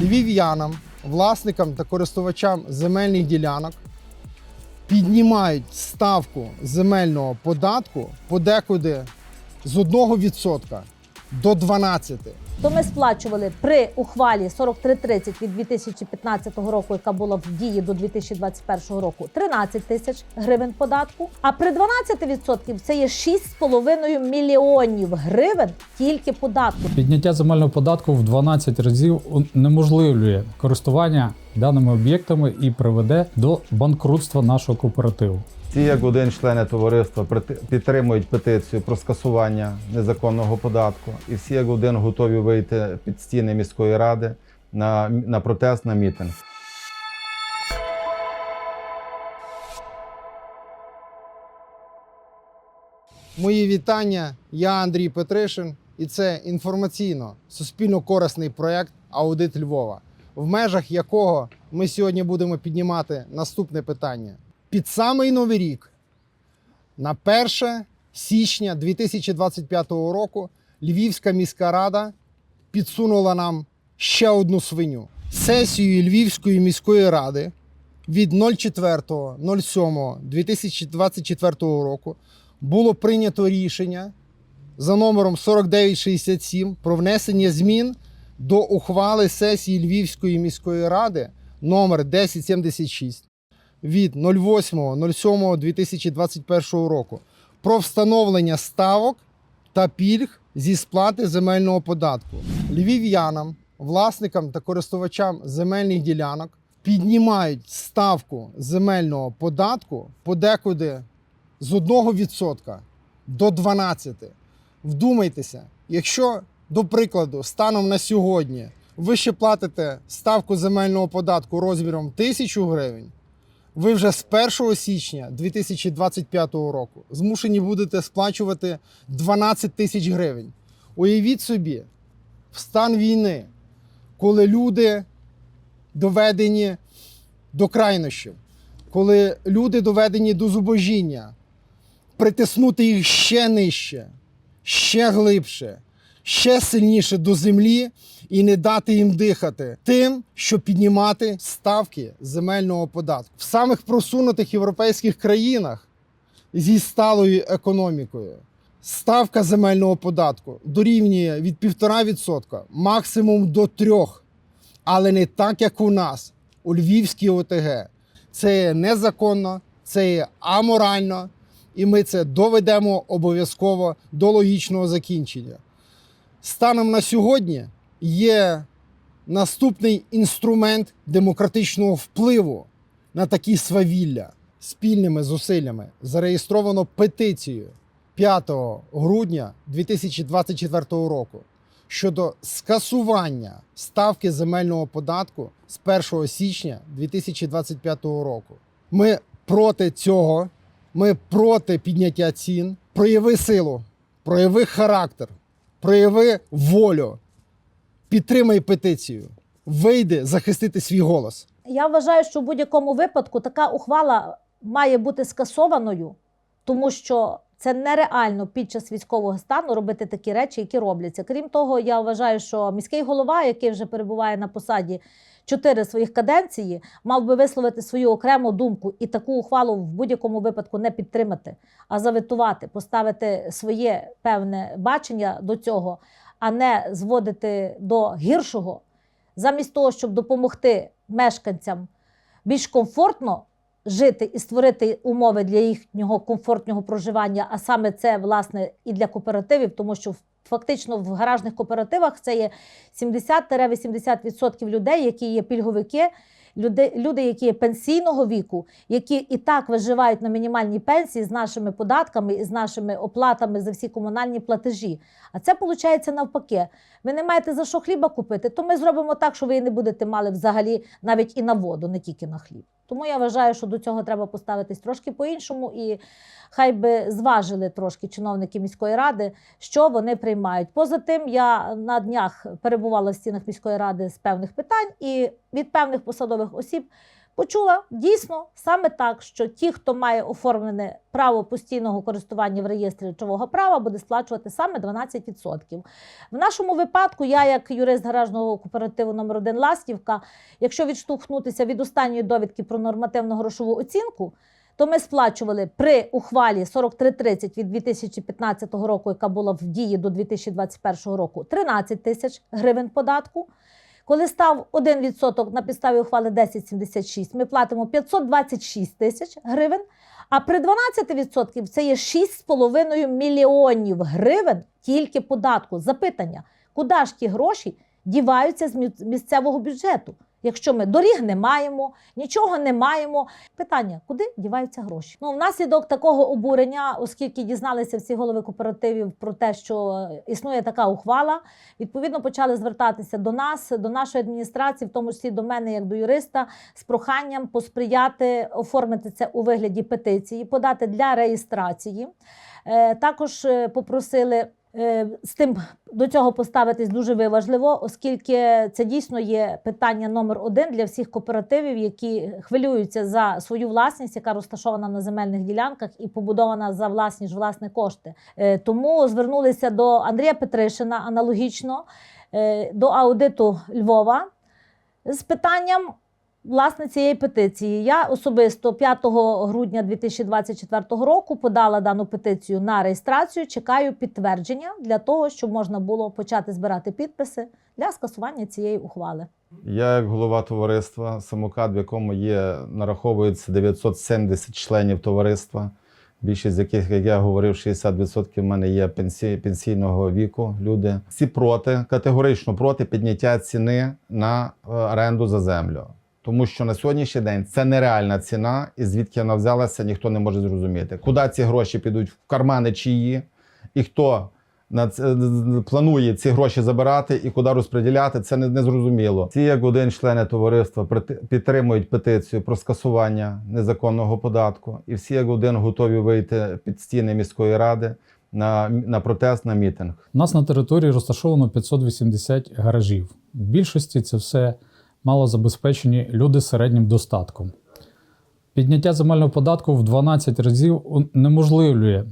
львів'янам, власникам та користувачам земельних ділянок піднімають ставку земельного податку подекуди з 1% до 12%. То ми сплачували при ухвалі 4330 від 2015 року, яка була в дії до 2021 року, 13 тисяч гривень податку. А при 12% це є 6,5 мільйонів гривень тільки податку. Підняття земельного податку в 12 разів унеможливлює користування даними об'єктами і приведе до банкрутства нашого кооперативу. Всі як один члени товариства підтримують петицію про скасування незаконного податку, і всі як один готові вийти під стіни міської ради на, на протест, на мітинг. Мої вітання. Я Андрій Петришин, і це інформаційно суспільно корисний проект Аудит Львова, в межах якого ми сьогодні будемо піднімати наступне питання. Під самий новий рік, на 1 січня 2025 року, Львівська міська рада підсунула нам ще одну свиню. Сесією Львівської міської ради від 04.07.2024 року було прийнято рішення за номером 4967 про внесення змін до ухвали сесії Львівської міської ради номер 1076 від 08.07.2021 року про встановлення ставок та пільг зі сплати земельного податку львів'янам, власникам та користувачам земельних ділянок піднімають ставку земельного податку подекуди з 1% до 12%. Вдумайтеся, якщо, до прикладу, станом на сьогодні ви ще платите ставку земельного податку розміром 1000 гривень, ви вже з 1 січня 2025 року змушені будете сплачувати 12 тисяч гривень. Уявіть собі, в стан війни, коли люди доведені до крайнощів, коли люди доведені до зубожіння, притиснути їх ще нижче, ще глибше, ще сильніше до землі і не дати їм дихати тим, щоб піднімати ставки земельного податку. В самих просунутих європейських країнах зі сталою економікою ставка земельного податку дорівнює від 1,5% максимум до 3%. Але не так, як у нас, у Львівській ОТГ. Це є незаконно, це є аморально, і ми це доведемо обов'язково до логічного закінчення. Станом на сьогодні є наступний інструмент демократичного впливу на такі свавілля спільними зусиллями. Зареєстровано петицію 5 грудня 2024 року щодо скасування ставки земельного податку з 1 січня 2025 року. Ми проти цього, ми проти підняття цін. Прояви силу, прояви характер, прояви волю, підтримай петицію, вийди захистити свій голос. Я вважаю, що в будь-якому випадку така ухвала має бути скасованою, тому що це нереально під час військового стану робити такі речі, які робляться. Крім того, я вважаю, що міський голова, який вже перебуває на посаді чотири своїх каденції, мав би висловити свою окрему думку і таку ухвалу в будь-якому випадку не підтримати, а заветувати, поставити своє певне бачення до цього, а не зводити до гіршого, замість того, щоб допомогти мешканцям більш комфортно жити і створити умови для їхнього комфортного проживання, а саме це власне і для кооперативів, тому що фактично в гаражних кооперативах це є 70-80% людей, які є пільговики. Люди, люди, які є пенсійного віку, які і так виживають на мінімальній пенсії з нашими податками і з нашими оплатами за всі комунальні платежі. А це виходить навпаки. Ви не маєте за що хліба купити, то ми зробимо так, що ви не будете мали взагалі навіть і на воду, не тільки на хліб. Тому я вважаю, що до цього треба поставитись трошки по-іншому, і хай би зважили трошки чиновники міської ради, що вони приймають. Поза тим, я на днях перебувала в стінах міської ради з певних питань, і від певних посадових осіб почула дійсно саме так, що ті, хто має оформлене право постійного користування в реєстрі речового права, буде сплачувати саме 12%. В нашому випадку, я, як юрист гаражного кооперативу номер 1 Ластівка, якщо відштовхнутися від останньої довідки про нормативну грошову оцінку, то ми сплачували при ухвалі 4330 від 2015 року, яка була в дії до 2021 року, 13 тисяч гривень податку. Коли став 1% на підставі ухвали 1076, ми платимо 526 тисяч гривень. А при 12% це є 6,5 мільйонів гривень тільки податку. Запитання, куди ж ті гроші діваються з мі- місцевого бюджету? Якщо ми доріг не маємо, нічого не маємо. Питання, куди діваються гроші? Ну, внаслідок такого обурення, оскільки дізналися всі голови кооперативів про те, що існує така ухвала, відповідно почали звертатися до нас, до нашої адміністрації, в тому числі до мене, як до юриста, з проханням посприяти оформити це у вигляді петиції, подати для реєстрації. Е, Також е, попросили з тим до цього поставитись дуже виважливо, оскільки це дійсно є питання номер один для всіх кооперативів, які хвилюються за свою власність, яка розташована на земельних ділянках і побудована за власні ж власні кошти. Е, Тому звернулися до Андрія Петришина аналогічно е, до аудиту Львова з питанням. Власне, цієї петиції я особисто 5 грудня 2024 року подала дану петицію на реєстрацію. Чекаю підтвердження для того, щоб можна було почати збирати підписи для скасування цієї ухвали. Я, як голова товариства, самокат, в якому є, нараховується 970 членів товариства, більшість з яких, як я говорив, 60% в мене є пенсі, пенсійного віку. Люди всі проти, категорично проти підняття ціни на е, оренду за землю. Тому що на сьогоднішній день це нереальна ціна, і звідки вона взялася, ніхто не може зрозуміти. Куди ці гроші підуть в кармани чиї, і хто на це планує ці гроші забирати і куди розподіляти, це не, не зрозуміло. Ці як один члени товариства підтримують петицію про скасування незаконного податку, і всі як один готові вийти під стіни міської ради на, на протест, на мітинг. У нас на території розташовано 580 гаражів. В більшості це все малозабезпечені люди з середнім достатком. Підняття земельного податку в 12 разів унеможливлює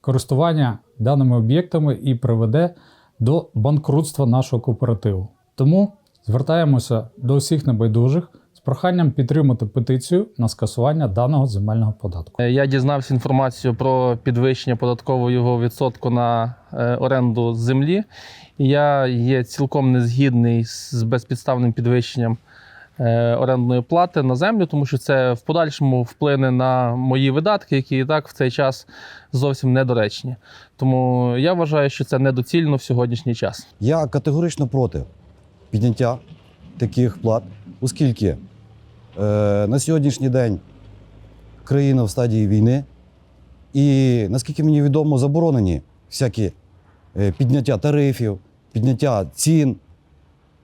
користування даними об'єктами і приведе до банкрутства нашого кооперативу. Тому звертаємося до всіх небайдужих проханням підтримати петицію на скасування даного земельного податку. Е, Я дізнався інформацію про підвищення податкового відсотку на е, оренду землі. Я є цілком незгідний з безпідставним підвищенням е, орендної плати на землю, тому що це в подальшому вплине на мої видатки, які і так в цей час зовсім недоречні. Тому я вважаю, що це недоцільно в сьогоднішній час. Я категорично проти підняття таких плат, оскільки на сьогоднішній день країна в стадії війни, і наскільки мені відомо, заборонені всякі е, підняття тарифів, підняття цін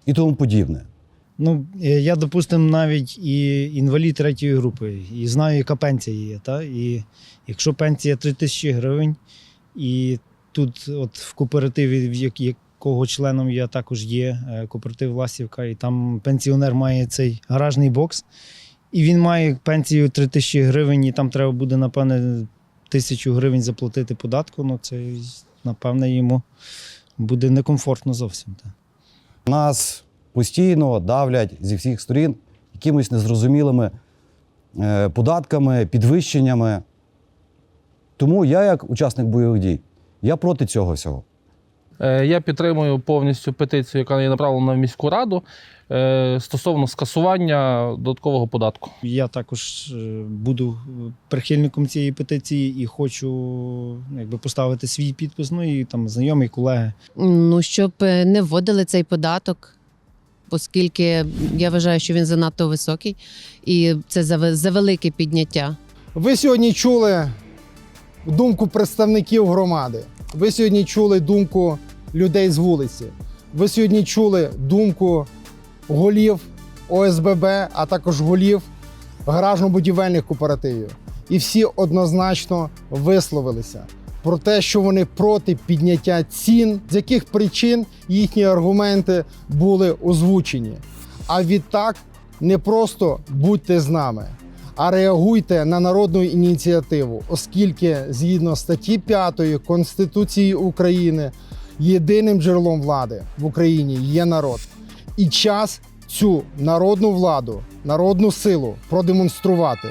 і тому подібне. Ну, е, я, допустимо, навіть і інвалід третьої групи, і знаю, яка пенсія є. Та? І якщо пенсія 3 тисячі гривень, і тут, от в кооперативі, в якого членом я також є, е, кооператив Ласівка, і там пенсіонер має цей гаражний бокс, і він має пенсію 3 тисячі гривень, і там треба буде, напевне, тисячу гривень заплатити податку, ну це, напевне, йому буде некомфортно зовсім. Нас постійно давлять зі всіх сторін якимись незрозумілими е, податками, підвищеннями. Тому я, як учасник бойових дій, я проти цього всього. Е, Я підтримую повністю петицію, яка є направлена в міську раду е, стосовно скасування додаткового податку. Я також е, буду прихильником цієї петиції і хочу якби, поставити свій підпис. Ну і там знайомі колеги. Ну, щоб не вводили цей податок, оскільки я вважаю, що він занадто високий, і це за, за велике підняття. Ви сьогодні чули думку представників громади. Ви сьогодні чули думку людей з вулиці. Ви сьогодні чули думку голів ОСББ, а також голів гаражно-будівельних кооперативів. І всі однозначно висловилися про те, що вони проти підняття цін, з яких причин їхні аргументи були озвучені. А відтак не просто будьте з нами, а реагуйте на народну ініціативу, оскільки згідно статті 5 Конституції України єдиним джерелом влади в Україні є народ. І час цю народну владу, народну силу продемонструвати.